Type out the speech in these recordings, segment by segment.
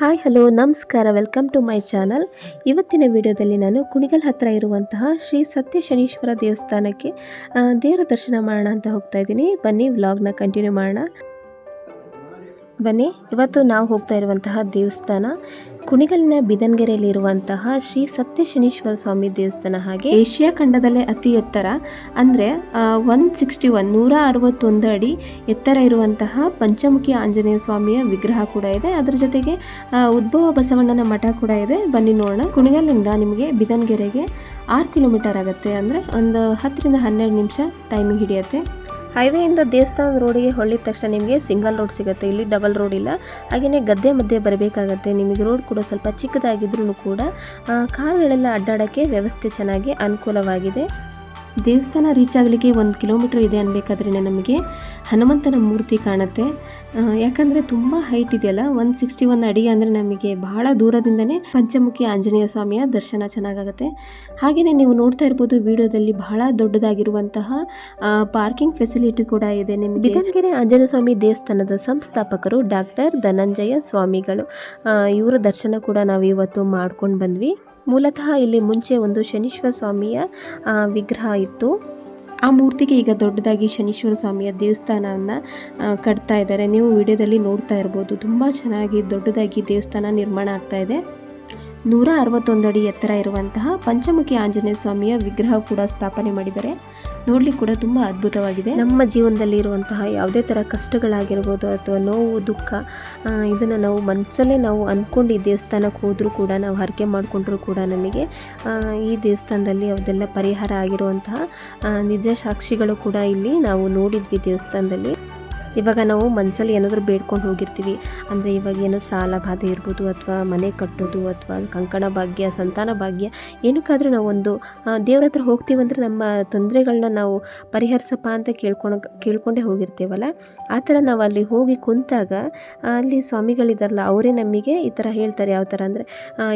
Hi, hello, ನಮಸ್ಕಾರ, welcome to my channel. ಇವತ್ತಿನ ವಿಡಿಯೋದಲ್ಲಿ ನಾನು ಕುಣಿಗಲ್ ಹತ್ತಿರ ಇರುವಂತಹ ಶ್ರೀ ಸತ್ಯ ಶನೀಶ್ವರ ದೇವಸ್ಥಾನಕ್ಕೆ ದೇವರ ದರ್ಶನ ಮಾಡೋಣ ಅಂತ ಹೋಗ್ತಾ ಇದ್ದೀನಿ. ಬನ್ನಿ ವ್ಲಾಗ್ನ ಕಂಟಿನ್ಯೂ ಮಾಡೋಣ. ಬನ್ನಿ, ಇವತ್ತು ನಾವು ಹೋಗ್ತಾ ಇರುವಂತಹ ದೇವಸ್ಥಾನ ಕುಣಿಗಲಿನ ಬಿದನ್ಗೆರೆಯಲ್ಲಿರುವಂತಹ ಶ್ರೀ ಸತ್ಯ ಶನೀಶ್ವರ ಸ್ವಾಮಿ ದೇವಸ್ಥಾನ ಹಾಗೆ. ಏಷ್ಯಾ ಖಂಡದಲ್ಲೇ ಅತಿ ಎತ್ತರ, ಅಂದರೆ ಒನ್ ಸಿಕ್ಸ್ಟಿ ಒನ್ ನೂರ ಅರವತ್ತೊಂದು ಅಡಿ ಎತ್ತರ ಇರುವಂತಹ ಪಂಚಮುಖಿ ಆಂಜನೇಯ ಸ್ವಾಮಿಯ ವಿಗ್ರಹ ಕೂಡ ಇದೆ. ಅದರ ಜೊತೆಗೆ ಉದ್ಭವ ಬಸವಣ್ಣನ ಮಠ ಕೂಡ ಇದೆ. ಬನ್ನಿ ನೋಡೋಣ. ಕುಣಿಗಲ್ಲಿಂದ ನಿಮಗೆ ಬಿದನ್ಗೆರೆಗೆ ಆರು ಕಿಲೋಮೀಟರ್ ಆಗುತ್ತೆ, ಅಂದರೆ ಒಂದು ಹತ್ತರಿಂದ ಹನ್ನೆರಡು ನಿಮಿಷ ಟೈಮಿಂಗ್ ಹಿಡಿಯುತ್ತೆ. ಹೈವೇಯಿಂದ ದೇವಸ್ಥಾನದ ರೋಡಿಗೆ ಹೊಳ್ಳಿದ ತಕ್ಷಣ ನಿಮಗೆ ಸಿಂಗಲ್ ರೋಡ್ ಸಿಗುತ್ತೆ. ಇಲ್ಲಿ ಡಬಲ್ ರೋಡ್ ಇಲ್ಲ. ಹಾಗೆಯೇ ಗದ್ದೆ ಮಧ್ಯೆ ಬರಬೇಕಾಗತ್ತೆ. ನಿಮಗೆ ರೋಡ್ ಕೂಡ ಸ್ವಲ್ಪ ಚಿಕ್ಕದಾಗಿದ್ರೂ ಕೂಡ ಕಾರುಗಳೆಲ್ಲ ಅಡ್ಡಾಡೋಕ್ಕೆ ವ್ಯವಸ್ಥೆ ಚೆನ್ನಾಗಿ ಅನುಕೂಲವಾಗಿದೆ. ದೇವಸ್ಥಾನ ರೀಚ್ ಆಗಲಿಕ್ಕೆ ಒಂದು ಕಿಲೋಮೀಟ್ರ್ ಇದೆ ಅನ್ಬೇಕಾದ್ರೆ ನಮಗೆ ಹನುಮಂತನ ಮೂರ್ತಿ ಕಾಣುತ್ತೆ. ಯಾಕಂದರೆ ತುಂಬ ಹೈಟ್ ಇದೆಯಲ್ಲ? ಒನ್ ಸಿಕ್ಸ್ಟಿ ಒನ್ ಅಡಿ ಅಂದರೆ ನಮಗೆ ಬಹಳ ದೂರದಿಂದನೇ ಪಂಚಮುಖಿ ಆಂಜನೇಯ ಸ್ವಾಮಿಯ ದರ್ಶನ ಚೆನ್ನಾಗಾಗುತ್ತೆ. ಹಾಗೆಯೇ ನೀವು ನೋಡ್ತಾ ಇರ್ಬೋದು ವಿಡಿಯೋದಲ್ಲಿ ಬಹಳ ದೊಡ್ಡದಾಗಿರುವಂತಹ ಪಾರ್ಕಿಂಗ್ ಫೆಸಿಲಿಟಿ ಕೂಡ ಇದೆ ನಿಮಗೆ. ಬಿದನ್ಕೆರೆ ಆಂಜನೇಯ ಸ್ವಾಮಿ ದೇವಸ್ಥಾನದ ಸಂಸ್ಥಾಪಕರು ಡಾಕ್ಟರ್ ಧನಂಜಯ ಸ್ವಾಮಿಗಳು. ಇವರ ದರ್ಶನ ಕೂಡ ನಾವು ಇವತ್ತು ಮಾಡ್ಕೊಂಡು ಬಂದ್ವಿ. ಮೂಲತಃ ಇಲ್ಲಿ ಮುಂಚೆ ಒಂದು ಶನೀಶ್ವರ ಸ್ವಾಮಿಯ ವಿಗ್ರಹ ಇತ್ತು. ಆ ಮೂರ್ತಿಗೆ ಈಗ ದೊಡ್ಡದಾಗಿ ಶನೀಶ್ವರ ಸ್ವಾಮಿಯ ದೇವಸ್ಥಾನವನ್ನು ಕಟ್ತಾ ಇದ್ದಾರೆ. ನೀವು ವಿಡಿಯೋದಲ್ಲಿ ನೋಡ್ತಾ ಇರ್ಬೋದು. ತುಂಬ ಚೆನ್ನಾಗಿ ದೊಡ್ಡದಾಗಿ ದೇವಸ್ಥಾನ ನಿರ್ಮಾಣ ಆಗ್ತಾ ಇದೆ. ನೂರ ಅರವತ್ತೊಂದು ಅಡಿ ಎತ್ತರ ಇರುವಂತಹ ಪಂಚಮುಖಿ ಆಂಜನೇಯ ಸ್ವಾಮಿಯ ವಿಗ್ರಹ ಕೂಡ ಸ್ಥಾಪನೆ ಮಾಡಿದ್ದಾರೆ. ನೋಡ್ಲಿಕ್ಕೆ ಕೂಡ ತುಂಬ ಅದ್ಭುತವಾಗಿದೆ. ನಮ್ಮ ಜೀವನದಲ್ಲಿ ಇರುವಂತಹ ಯಾವುದೇ ಥರ ಕಷ್ಟಗಳಾಗಿರ್ಬೋದು ಅಥವಾ ನೋವು, ದುಃಖ ಇದನ್ನು ನಾವು ಮನಸ್ಸಲ್ಲೇ ನಾವು ಅಂದ್ಕೊಂಡು ಈ ದೇವಸ್ಥಾನಕ್ಕೆ ಹೋದರೂ ಕೂಡ, ನಾವು ಹರಕೆ ಮಾಡಿಕೊಂಡ್ರೂ ಕೂಡ ನಮಗೆ ಈ ದೇವಸ್ಥಾನದಲ್ಲಿ ಅವೆಲ್ಲ ಪರಿಹಾರ ಆಗಿರುವಂತಹ ನಿಜ ಸಾಕ್ಷಿಗಳು ಕೂಡ ಇಲ್ಲಿ ನಾವು ನೋಡಿದ್ವಿ ದೇವಸ್ಥಾನದಲ್ಲಿ. ಇವಾಗ ನಾವು ಮನಸ್ಸಲ್ಲಿ ಏನಾದರೂ ಬೇಡ್ಕೊಂಡು ಹೋಗಿರ್ತೀವಿ. ಅಂದರೆ ಇವಾಗ ಏನೋ ಸಾಲ ಬಾಧೆ ಇರ್ಬೋದು ಅಥವಾ ಮನೆ ಕಟ್ಟೋದು ಅಥವಾ ಕಂಕಣ ಭಾಗ್ಯ, ಸಂತಾನ ಭಾಗ್ಯ, ಏನಕ್ಕಾದರೂ ನಾವು ಒಂದು ದೇವ್ರ ಹತ್ರ ಹೋಗ್ತೀವಂದ್ರೆ ನಮ್ಮ ತೊಂದರೆಗಳನ್ನ ನಾವು ಪರಿಹರಿಸಪ್ಪ ಅಂತ ಕೇಳ್ಕೊಂಡು ಕೇಳ್ಕೊಂಡೇ ಹೋಗಿರ್ತೀವಲ್ಲ? ಆ ಥರ ನಾವು ಅಲ್ಲಿ ಹೋಗಿ ಕುಂತಾಗ, ಅಲ್ಲಿ ಸ್ವಾಮಿಗಳಿದಾರಲ್ಲ, ಅವರೇ ನಮಗೆ ಈ ಥರ ಹೇಳ್ತಾರೆ. ಯಾವ ಥರ ಅಂದರೆ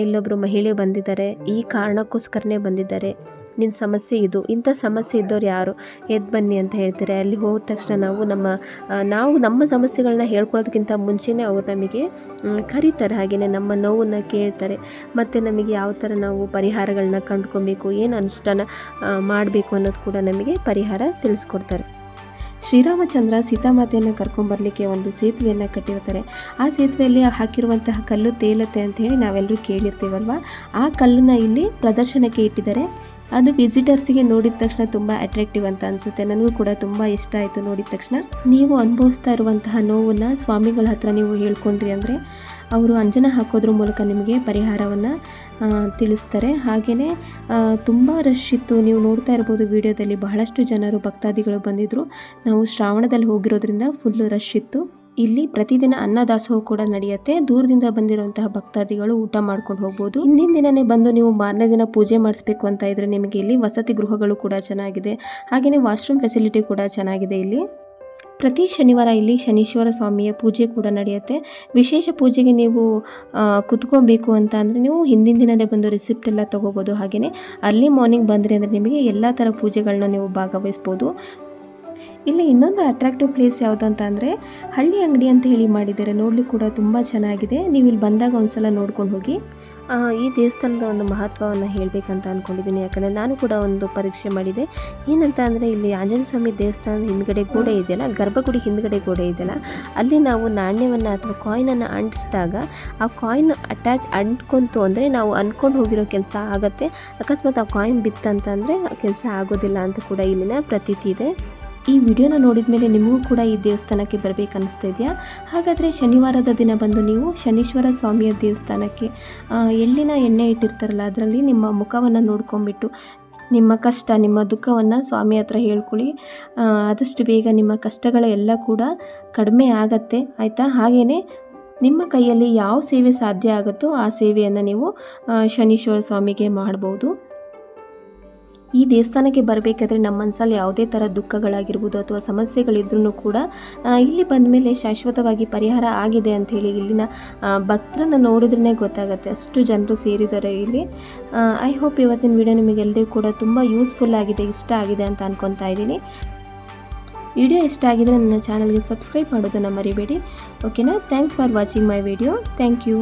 ಇಲ್ಲೊಬ್ಬರು ಮಹಿಳೆ ಬಂದಿದ್ದಾರೆ, ಈ ಕಾರಣಕ್ಕೋಸ್ಕರನೇ ಬಂದಿದ್ದಾರೆ. ನಿನ್ನ ಸಮಸ್ಯೆ ಇದು, ಇಂಥ ಸಮಸ್ಯೆ ಇದ್ದವ್ರು ಯಾರು? ಎದ್ದು ಬನ್ನಿ ಅಂತ ಹೇಳ್ತಾರೆ. ಅಲ್ಲಿ ಹೋದ ತಕ್ಷಣ ನಾವು ನಮ್ಮ ನಾವು ನಮ್ಮ ಸಮಸ್ಯೆಗಳನ್ನ ಹೇಳ್ಕೊಳ್ಳೋದಕ್ಕಿಂತ ಮುಂಚೆನೇ ಅವ್ರು ನಮಗೆ ಕರೀತಾರೆ. ಹಾಗೆಯೇ ನಮ್ಮ ನೋವನ್ನು ಕೇಳ್ತಾರೆ. ಮತ್ತು ನಮಗೆ ಯಾವ ಥರ ನಾವು ಪರಿಹಾರಗಳನ್ನ ಕಂಡ್ಕೊಬೇಕು, ಏನು ಅನುಷ್ಠಾನ ಮಾಡಬೇಕು ಅನ್ನೋದು ಕೂಡ ನಮಗೆ ಪರಿಹಾರ ತಿಳಿಸ್ಕೊಡ್ತಾರೆ. ಶ್ರೀರಾಮಚಂದ್ರ ಸೀತಾಮಾತೆಯನ್ನು ಕರ್ಕೊಂಬರ್ಲಿಕ್ಕೆ ಒಂದು ಸೇತುವೆಯನ್ನು ಕಟ್ಟಿರ್ತಾರೆ. ಆ ಸೇತುವೆಯಲ್ಲಿ ಹಾಕಿರುವಂತಹ ಕಲ್ಲು ತೇಲತ್ತೆ ಅಂತ ಹೇಳಿ ನಾವೆಲ್ಲರೂ ಕೇಳಿರ್ತೀವಲ್ವ? ಆ ಕಲ್ಲನ್ನು ಇಲ್ಲಿ ಪ್ರದರ್ಶನಕ್ಕೆ ಇಟ್ಟಿದ್ದಾರೆ. ಅದು ವಿಸಿಟರ್ಸಿಗೆ ನೋಡಿದ ತಕ್ಷಣ ತುಂಬ ಅಟ್ರಾಕ್ಟಿವ್ ಅಂತ ಅನಿಸುತ್ತೆ. ನನಗೂ ಕೂಡ ತುಂಬ ಇಷ್ಟ ಆಯಿತು ನೋಡಿದ ತಕ್ಷಣ. ನೀವು ಅನುಭವಿಸ್ತಾ ಇರುವಂತಹ ನೋವನ್ನು ಸ್ವಾಮಿಗಳ ಹತ್ರ ನೀವು ಹೇಳ್ಕೊಂಡ್ರಿ ಅಂದರೆ ಅವರು ಅಂಜನ ಹಾಕೋದ್ರ ಮೂಲಕ ನಿಮಗೆ ಪರಿಹಾರವನ್ನು ತಿಳಿಸ್ತಾರೆ. ಹಾಗೆಯೇ ತುಂಬ ರಶ್ ಇತ್ತು. ನೀವು ನೋಡ್ತಾ ಇರ್ಬೋದು ವಿಡಿಯೋದಲ್ಲಿ ಬಹಳಷ್ಟು ಜನರು, ಭಕ್ತಾದಿಗಳು ಬಂದಿದ್ದರು ನಾವು ಶ್ರಾವಣದಲ್ಲಿ ಹೋಗಿರೋದ್ರಿಂದ ಫುಲ್ಲು ರಶ್ ಇತ್ತು. ಇಲ್ಲಿ ಪ್ರತಿದಿನ ಅನ್ನದಾಸೋಹ ಕೂಡ ನಡೆಯುತ್ತೆ. ದೂರದಿಂದ ಬಂದಿರುವಂತಹ ಭಕ್ತಾದಿಗಳು ಊಟ ಮಾಡ್ಕೊಂಡು ಹೋಗ್ಬೋದು. ಹಿಂದಿನ ದಿನನೇ ಬಂದು ನೀವು ಮಾರನೇ ದಿನ ಪೂಜೆ ಮಾಡಿಸ್ಬೇಕು ಅಂತ ಇದ್ರೆ ನಿಮಗೆ ಇಲ್ಲಿ ವಸತಿ ಗೃಹಗಳು ಕೂಡ ಚೆನ್ನಾಗಿದೆ. ಹಾಗೆಯೇ ವಾಶ್ರೂಮ್ ಫೆಸಿಲಿಟಿ ಕೂಡ ಚೆನ್ನಾಗಿದೆ ಇಲ್ಲಿ. ಪ್ರತಿ ಶನಿವಾರ ಇಲ್ಲಿ ಶನೀಶ್ವರ ಸ್ವಾಮಿಯ ಪೂಜೆ ಕೂಡ ನಡೆಯುತ್ತೆ. ವಿಶೇಷ ಪೂಜೆಗೆ ನೀವು ಕುತ್ಕೋಬೇಕು ಅಂತ ಅಂದರೆ ನೀವು ಹಿಂದಿನ ದಿನದೇ ಬಂದು ರಿಸಿಪ್ಟ್ ಎಲ್ಲ ತೊಗೋಬೋದು. ಹಾಗೆಯೇ ಅರ್ಲಿ ಮಾರ್ನಿಂಗ್ ಬಂದರೆ ಅಂದರೆ ನಿಮಗೆ ಎಲ್ಲ ಥರ ಪೂಜೆಗಳನ್ನ ನೀವು ಭಾಗವಹಿಸ್ಬೋದು. ಇಲ್ಲಿ ಇನ್ನೊಂದು ಅಟ್ರಾಕ್ಟಿವ್ ಪ್ಲೇಸ್ ಯಾವುದು ಅಂತಂದರೆ ಹಳ್ಳಿ ಅಂಗಡಿ ಅಂತ ಹೇಳಿ ಮಾಡಿದ್ದಾರೆ. ನೋಡ್ಲಿಕ್ಕೆ ಕೂಡ ತುಂಬ ಚೆನ್ನಾಗಿದೆ. ನೀವು ಇಲ್ಲಿ ಬಂದಾಗ ಒಂದ್ಸಲ ನೋಡ್ಕೊಂಡು ಹೋಗಿ. ಈ ದೇವಸ್ಥಾನದ ಒಂದು ಮಹತ್ವವನ್ನು ಹೇಳಬೇಕಂತ ಅಂದ್ಕೊಂಡಿದ್ದೀನಿ ಯಾಕಂದರೆ ನಾನು ಕೂಡ ಒಂದು ಪರೀಕ್ಷೆ ಮಾಡಿದೆ. ಏನಂತ ಅಂದರೆ ಇಲ್ಲಿ ಆಂಜನೇಯ ಸ್ವಾಮಿ ದೇವಸ್ಥಾನದ ಹಿಂದ್ಗಡೆ ಗೋಡೆ ಇದೆಯಲ್ಲ, ಗರ್ಭಗುಡಿ ಹಿಂದ್ಗಡೆ ಗೋಡೆ ಇದೆಯಲ್ಲ, ಅಲ್ಲಿ ನಾವು ನಾಣ್ಯವನ್ನು ಅಥವಾ ಕಾಯಿನನ್ನು ಅಂಟಿಸಿದಾಗ ಆ ಕಾಯಿನ್ ಅಟ್ಯಾಚ್ ಅಂಟ್ಕೊಂತು ಅಂದರೆ ನಾವು ಅಂದ್ಕೊಂಡು ಹೋಗಿರೋ ಕೆಲಸ ಆಗುತ್ತೆ. ಅಕಸ್ಮಾತ್ ಆ ಕಾಯಿನ್ ಬಿತ್ತಂತಂದರೆ ಕೆಲಸ ಆಗೋದಿಲ್ಲ ಅಂತ ಕೂಡ ಇಲ್ಲಿನ ಪ್ರತೀತಿ ಇದೆ. ಈ ವಿಡಿಯೋನ ನೋಡಿದ ಮೇಲೆ ನಿಮಗೂ ಕೂಡ ಈ ದೇವಸ್ಥಾನಕ್ಕೆ ಬರಬೇಕು ಅನಿಸ್ತಾ ಇದೆಯಾ? ಹಾಗಾದರೆ ಶನಿವಾರದ ದಿನ ಬಂದು ನೀವು ಶನೀಶ್ವರ ಸ್ವಾಮಿಯ ದೇವಸ್ಥಾನಕ್ಕೆ ಎಳ್ಳಿನ ಎಣ್ಣೆ ಇಟ್ಟಿರ್ತಾರಲ್ಲ, ಅದರಲ್ಲಿ ನಿಮ್ಮ ಮುಖವನ್ನು ನೋಡ್ಕೊಂಬಿಟ್ಟು, ನಿಮ್ಮ ಕಷ್ಟ, ನಿಮ್ಮ ದುಃಖವನ್ನು ಸ್ವಾಮಿ ಹತ್ರ ಹೇಳ್ಕೊಳ್ಳಿ. ಆದಷ್ಟು ಬೇಗ ನಿಮ್ಮ ಕಷ್ಟಗಳೆಲ್ಲ ಕೂಡ ಕಡಿಮೆ ಆಗತ್ತೆ, ಆಯಿತಾ? ಹಾಗೆಯೇ ನಿಮ್ಮ ಕೈಯಲ್ಲಿ ಯಾವ ಸೇವೆ ಸಾಧ್ಯ ಆಗುತ್ತೋ ಆ ಸೇವೆಯನ್ನು ನೀವು ಶನೀಶ್ವರ ಸ್ವಾಮಿಗೆ ಮಾಡ್ಬೋದು. ಈ ದೇವಸ್ಥಾನಕ್ಕೆ ಬರಬೇಕಾದ್ರೆ ನಮ್ಮ ಮನಸ್ಸಲ್ಲಿ ಯಾವುದೇ ಥರ ದುಃಖಗಳಾಗಿರ್ಬೋದು ಅಥವಾ ಸಮಸ್ಯೆಗಳಿದ್ರೂ ಕೂಡ ಇಲ್ಲಿ ಬಂದ ಮೇಲೆ ಶಾಶ್ವತವಾಗಿ ಪರಿಹಾರ ಆಗಿದೆ ಅಂಥೇಳಿ ಇಲ್ಲಿನ ಭಕ್ತರನ್ನು ನೋಡಿದ್ರೇ ಗೊತ್ತಾಗುತ್ತೆ. ಅಷ್ಟು ಜನರು ಸೇರಿದ್ದಾರೆ ಇಲ್ಲಿ. ಐ ಹೋಪ್ ಇವತ್ತಿನ ವಿಡಿಯೋ ನಿಮಗೆಲ್ಲರಿಗೂ ಕೂಡ ತುಂಬ ಯೂಸ್ಫುಲ್ ಆಗಿದೆ, ಇಷ್ಟ ಆಗಿದೆ ಅಂತ ಅನ್ಕೊತಾ ಇದ್ದೀನಿ. ವಿಡಿಯೋ ಇಷ್ಟ ಆಗಿದ್ರೆ ನನ್ನ ಚಾನಲ್ಗೆ ಸಬ್ಸ್ಕ್ರೈಬ್ ಮಾಡೋದನ್ನು ಮರಿಬೇಡಿ. ಓಕೆನಾ thanks for watching my video thank you